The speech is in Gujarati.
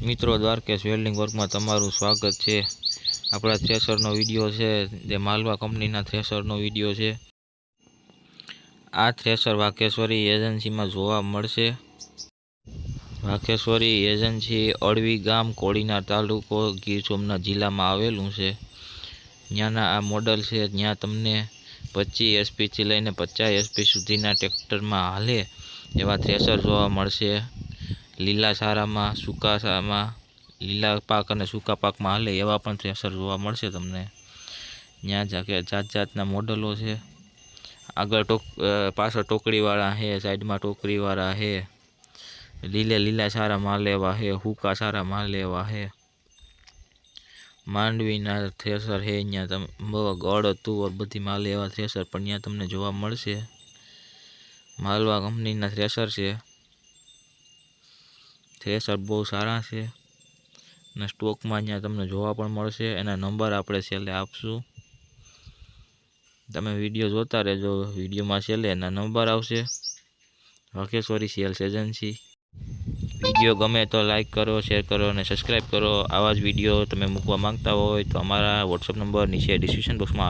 મિત્રો દ્વારકેશ વેલ્ડિંગ વર્કમાં તમારું સ્વાગત છે. આપણા થ્રેસરનો વીડિયો છે, જે માલવા કંપનીના થ્રેસરનો વીડિયો છે. આ થ્રેસર વાઘેશ્વરી એજન્સીમાં જોવા મળશે. વાઘેશ્વરી એજન્સી અળવી ગામ કોળીના તાલુકો ગીર સોમનાથ જિલ્લામાં આવેલું છે. ત્યાંના આ મોડલ છે ત્યાં તમને પચીસ એસપીથી લઈને પચાસ એસપી સુધીના ટ્રેક્ટરમાં હાલે એવા થ્રેસર જોવા મળશે. લીલા સારામાં, સૂકા સારામાં, લીલા પાક અને સૂકા પાકમાં હાલે એવા પણ થ્રેસર જોવા મળશે તમને. ત્યાં જાકે જાત જાતના મોડલો છે. આગળ ટોક પાછળ ટોકરીવાળા છે સાઈડમાં ટોકરીવાળા છે લીલે લીલા સારા માલ એવા છે હુકા સારા માલ એવા છે માંડવીના થ્રેસર છે અહીંયા તમે અડદ તુવર બધી માલ એવા થ્રેસર પણ ત્યાં તમને જોવા મળશે. માલવા કંપનીના થ્રેસર છે. થ્રેસર બહુ સારા છે. અને સ્ટોકમાં અહીંયા તમને જોવા પણ મળશે. એના નંબર આપણે છેલ્લે આપશું. તમે વીડિયો જોતા રહેજો. વિડીયોમાં છેલ્લે એના નંબર આવશે. Vagheshwari cells agency. વીડિયો ગમે તો લાઇક કરો, શેર કરો અને સબસ્ક્રાઈબ કરો. આવા જ વીડિયો તમે મૂકવા માંગતા હોય તો અમારા વોટ્સઅપ નંબર નીચે ડિસ્ક્રિપ્શન બોક્સમાં